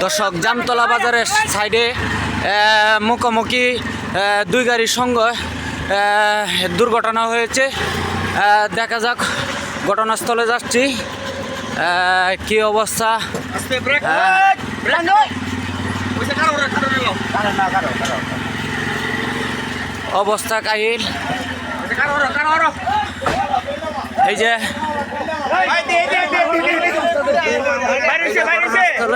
দর্শক জামতলা বাজারের সাইডে মুখোমুখি দুই গাড়ির সঙ্গে দুর্ঘটনা হয়েছে দেখা যাক ঘটনাস্থলে যাচ্ছি কি অবস্থা অবস্থা কাহিল এই যে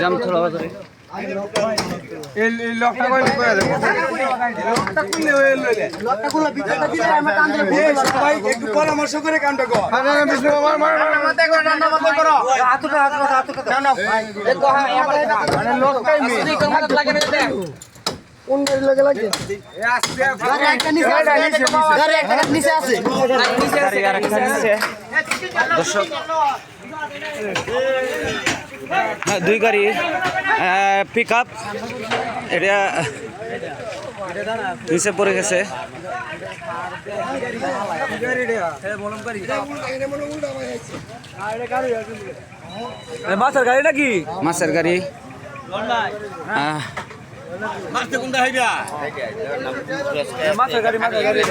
জামতলা বাজারে একটু পরামর্শ করে কামটা কর দর্শক। হ্যাঁ, দুই গাড়ি পিক আপ এটা নিচে পড়ে গেছে। মাছের গাড়ি নাকি? মাছের গাড়ি। আহ, মাছের গাড়ি মাছের গাড়ি।